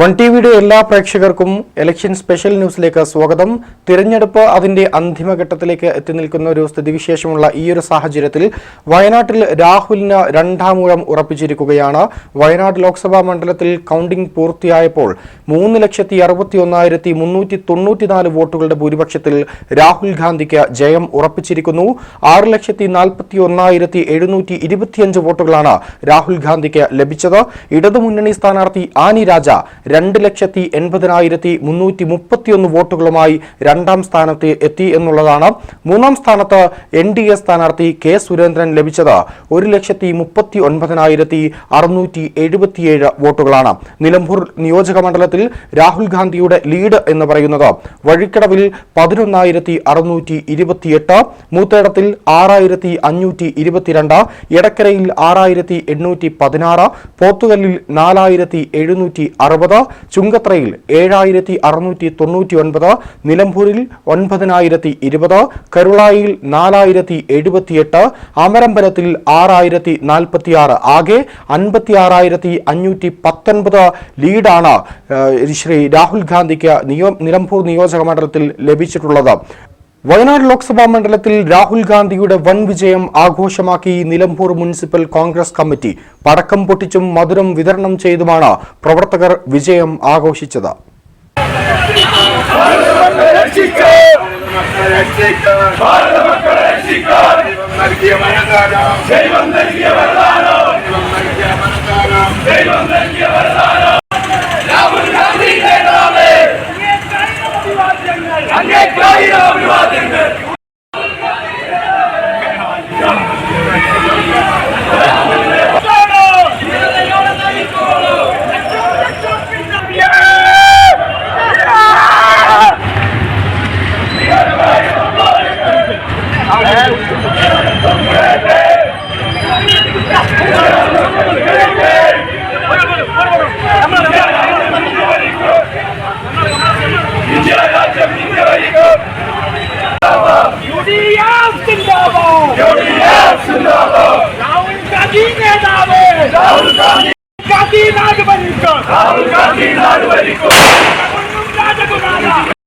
One T വിയുടെ എല്ലാ പ്രേക്ഷകർക്കും ഇലക്ഷൻ സ്പെഷ്യൽ ന്യൂസിലേക്ക് സ്വാഗതം. തിരഞ്ഞെടുപ്പ് അതിന്റെ അന്തിമഘട്ടത്തിലേക്ക് എത്തി നിൽക്കുന്ന ഒരു സ്ഥിതിവിശേഷമുള്ള ഈ ഒരു സാഹചര്യത്തിൽ വയനാട്ടിൽ രാഹുലിന് രണ്ടാമൂഴം ഉറപ്പിച്ചിരിക്കുകയാണ്. വയനാട് ലോക്സഭാ മണ്ഡലത്തിൽ കൗണ്ടിംഗ് പൂർത്തിയായപ്പോൾ മൂന്ന് ലക്ഷത്തി അറുപത്തി ഒന്നായിരത്തി മുന്നൂറ്റി തൊണ്ണൂറ്റിനാല് വോട്ടുകളുടെ ഭൂരിപക്ഷത്തിൽ രാഹുൽ ഗാന്ധിക്ക് ജയം ഉറപ്പിച്ചിരിക്കുന്നു. ആറ് ലക്ഷത്തി നാൽപ്പത്തി ഒന്നായിരത്തി എഴുന്നൂറ്റി ഇരുപത്തിയഞ്ച് വോട്ടുകളാണ് രാഹുൽ ഗാന്ധിക്ക് ലഭിച്ചത്. ഇടതുമുന്നണി സ്ഥാനാർത്ഥി ആനി രാജ രണ്ട് ലക്ഷത്തി എൺപതിനായിരത്തി മുന്നൂറ്റി മുപ്പത്തിയൊന്ന് വോട്ടുകളുമായി രണ്ടാം സ്ഥാനത്ത് എത്തി എന്നുള്ളതാണ്. മൂന്നാം സ്ഥാനത്ത് എൻ ഡി എ സ്ഥാനാർത്ഥി കെ സുരേന്ദ്രൻ ലഭിച്ചത് ഒരു ലക്ഷത്തി മുപ്പത്തി ഒൻപതിനായിരത്തി അറുന്നൂറ്റി എഴുപത്തിയേഴ് വോട്ടുകളാണ്. നിലമ്പൂർ നിയോജക മണ്ഡലത്തിൽ രാഹുൽ ഗാന്ധിയുടെ ലീഡ് എന്ന് പറയുന്നത് വഴിക്കടവിൽ പതിനൊന്നായിരത്തി അറുന്നൂറ്റി ഇരുപത്തിയെട്ട് മൂത്തേടത്തിൽ ആറായിരത്തി അഞ്ഞൂറ്റി ഇരുപത്തിരണ്ട് എടക്കരയിൽ ആറായിരത്തി എണ്ണൂറ്റി പതിനാറ് പോത്തുകല്ലിൽ നാലായിരത്തി എഴുന്നൂറ്റി അറുപത് ചുങ്കത്രയിൽ ഏഴായിരത്തി അറുന്നൂറ്റി തൊണ്ണൂറ്റി ഒൻപത് നിലമ്പൂരിൽ ഒൻപതിനായിരത്തി ഇരുപത് കരുളായിൽ നാലായിരത്തി എഴുപത്തിയെട്ട് അമരമ്പലത്തിൽ ആറായിരത്തി നാൽപ്പത്തിയാറ് ആകെ അൻപത്തി ആറായിരത്തി അഞ്ഞൂറ്റി പത്തൊൻപത് ലീഡാണ് ശ്രീ രാഹുൽ ഗാന്ധിക്ക് നിയോ നിലമ്പൂർ നിയോജക മണ്ഡലത്തിൽ ലഭിച്ചിട്ടുള്ളത്. വയനാട് ലോക്സഭാ മണ്ഡലത്തിൽ രാഹുൽ ഗാന്ധിയുടെ വൻ വിജയം ആഘോഷമാക്കി നിലമ്പൂർ മുനിസിപ്പൽ കോൺഗ്രസ് കമ്മിറ്റി പടക്കം പൊട്ടിച്ചും മധുരം വിതരണം ചെയ്തുമാണ് പ്രവർത്തകർ വിജയം ആഘോഷിച്ചത് നൽകിയ വരദാനം ദൈവം നൽകിയ വരദാനം ദൈവം നൽകിയ വരദാനം രാഹുൽ ഗാന്ധി നേതാവേ അങ്ങേക്കായിരം അഭിവാദ്യങ്ങൾ രാജ്യം ഇന്ത്യ ഭരിക്കും യുഡിഎഫ് സിന്ദാബാദ് യുഡിഎഫ് സിന്ദാബാദ് രാഹുൽ ഗാന്ധി നേതാവ് രാഹുൽ ഗാന്ധി ഗാന്ധി നാട് ഭരിക്കും രാഹുൽ ഗാന്ധി നാട് ഭരിക്കും രാജകുമാര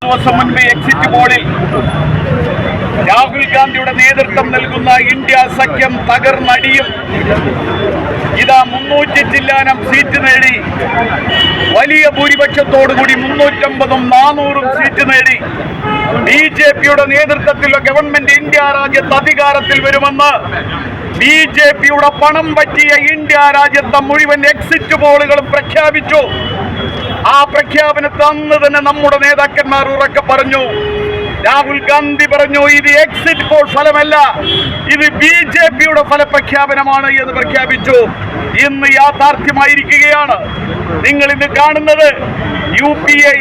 ദിവസം എക്സിറ്റ് പോളിൽ രാഹുൽ ഗാന്ധിയുടെ നേതൃത്വം നൽകുന്ന ഇന്ത്യ സഖ്യം തകർന്നടിയും ഇതാ മുന്നൂറ്റി ചില്ലാനം സീറ്റ് നേടി. വലിയ ഭൂരിപക്ഷത്തോടുകൂടി മുന്നൂറ്റമ്പതും നാനൂറും സീറ്റ് നേടി. ബി ജെ പിയുടെ നേതൃത്വത്തിലുള്ള ഗവൺമെന്റ് ഇന്ത്യ രാജ്യത്ത് അധികാരത്തിൽ വരുമെന്ന് ബി ജെ പിയുടെ പണം പറ്റിയ ഇന്ത്യ രാജ്യത്തെ മുഴുവൻ എക്സിറ്റ് പോളുകളും പ്രഖ്യാപിച്ചു. ആ പ്രഖ്യാപനത്തിൽ അന്ന് തന്നെ നമ്മുടെ നേതാക്കന്മാർ ഉറക്കെ പറഞ്ഞു. രാഹുൽ ഗാന്ധി പറഞ്ഞു ഇത് എക്സിറ്റ് പോൾ ഫലമല്ല. ഇത് ബി ജെ പിയുടെ ഫലപ്രഖ്യാപനമാണ് എന്ന് പ്രഖ്യാപിച്ചു. ഇന്ന് യാഥാർത്ഥ്യമായിരിക്കുകയാണ്. നിങ്ങൾ ഇന്ന് കാണുന്നത് യു പി എ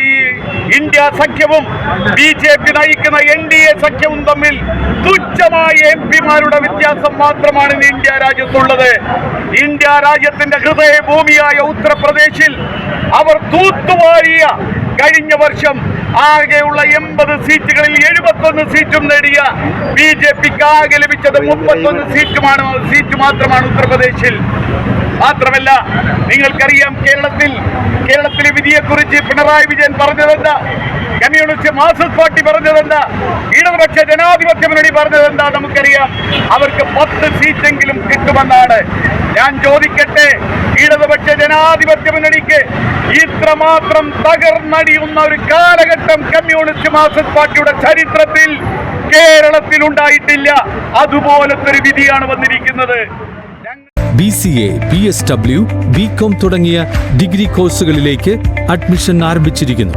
ഇന്ത്യ സഖ്യവും ബി ജെ പി നയിക്കുന്ന എൻ ഡി എ സഖ്യവും തമ്മിൽ തുച്ഛമായ എം പിമാരുടെ വ്യത്യാസം മാത്രമാണ് ഇന്ന് ഇന്ത്യ രാജ്യത്തുള്ളത്. ഇന്ത്യ രാജ്യത്തിന്റെ ഹൃദയഭൂമിയായ ഉത്തർപ്രദേശിൽ അവർ തൂത്തുവാരിയ കഴിഞ്ഞ വർഷം ആകെയുള്ള എൺപത് സീറ്റുകളിൽ എഴുപത്തൊന്ന് സീറ്റും നേടിയ ബി ജെ പിക്ക് ആകെ ലഭിച്ചത് മുപ്പത്തൊന്ന് സീറ്റുമാണ്. സീറ്റ് മാത്രമാണ് ഉത്തർപ്രദേശിൽ. മാത്രമല്ല നിങ്ങൾക്കറിയാം കേരളത്തിൽ കേരളത്തിലെ വിധിയെക്കുറിച്ച് പിണറായി വിജയൻ പറഞ്ഞതെന്താ? കമ്മ്യൂണിസ്റ്റ് മാർക്സിസ്റ്റ് പാർട്ടി പറഞ്ഞതെന്താ? ഇടതുപക്ഷ ജനാധിപത്യ മുന്നണി പറഞ്ഞതെന്താ നമുക്കറിയാം? അവർക്ക് പത്ത് സീറ്റെങ്കിലും കിട്ടുമെന്നാണ്. ഞാൻ ചോദിക്കട്ടെ ഇടതുപക്ഷ ജനാധിപത്യ മുന്നണിക്ക് ഇത്രമാത്രം തകർന്നടിയുന്ന ഒരു കാലഘട്ടം കമ്മ്യൂണിസ്റ്റ് മാർക്സിസ്റ്റ് പാർട്ടിയുടെ ചരിത്രത്തിൽ കേരളത്തിൽ ഉണ്ടായിട്ടില്ല. അതുപോലത്തെ ഒരു വിധിയാണ് വന്നിരിക്കുന്നത്. B C A B S W B com തുടങ്ങിയ ഡിഗ്രി കോഴ്സുകളിലേക്ക് അഡ്മിഷൻ ആരംഭിച്ചിരിക്കുന്നു.